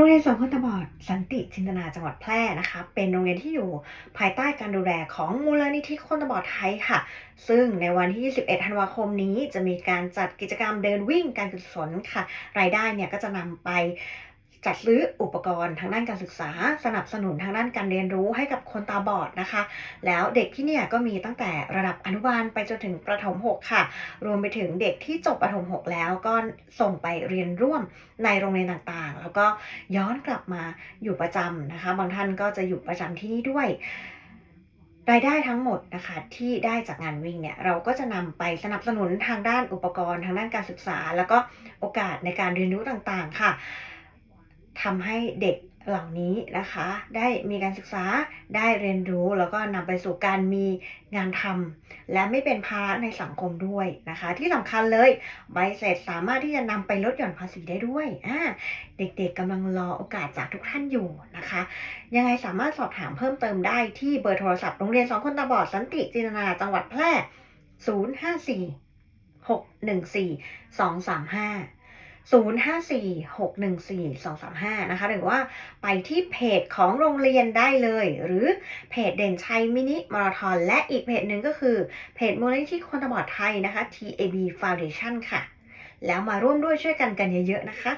โรงเรียนสอนคนตาบอดสันติจินตนาจังหวัดแพร่นะคะ เป็นโรงเรียนที่อยู่ภายใต้การดูแลของมูลนิธิคนตาบอดไทยค่ะ ซึ่งในวันที่ 21 ธันวาคมนี้จะมีการจัดกิจกรรมเดินวิ่งการกุศลค่ะ รายได้เนี่ยก็จะนำไป จัดซื้ออุปกรณ์ทางด้านการศึกษา สนับสนุนทางด้านการเรียนรู้ให้กับคนตาบอดนะคะ แล้วเด็กที่เนี่ยก็มีตั้งแต่ระดับอนุบาลไปจนถึงประถม 6 ค่ะ รวมไปถึงเด็กที่จบประถม 6 แล้วก็ส่งไปเรียนร่วมในโรงเรียนต่างๆ แล้วก็ย้อนกลับมาอยู่ประจำนะคะ บางท่านก็จะอยู่ประจำที่นี่ด้วยรายได้ทั้งหมดนะคะที่ได้จากงานวิ่งเนี่ยเราก็จะนำไปสนับสนุนทางด้านอุปกรณ์ ทางด้านการศึกษา แล้วก็โอกาสในการเรียนรู้ต่างๆค่ะ ทำให้เด็กเหล่านี้นะคะ ได้มีการศึกษาได้เรียนรู้แล้วก็นำไปสู่การมีงานทำและไม่เป็นภาระในสังคมด้วยนะคะ ที่สำคัญเลยใบเสร็จสามารถที่จะนำไปลดหย่อนภาษีได้ด้วยอ่าเด็กๆกำลังรอโอกาสจากทุกท่านอยู่นะคะ ยังไงสามารถสอบถามเพิ่มเติมได้ที่เบอร์โทรศัพท์โรงเรียนสองคนตาบอดสันติจินนาจังหวัดแพร่ 0 5 4 6 1 4 2 3 5 054614235 นะคะ หรือว่าไปที่เพจของโรงเรียนได้เลย หรือเพจเด่นชัยมินิมาราธอนและอีกเพจหนึ่งก็คือ เพจมูลนิธิคนตาบอดไทยนะคะ TAB Foundation ค่ะ แล้วมาร่วมด้วยช่วยกันกันเยอะๆนะคะ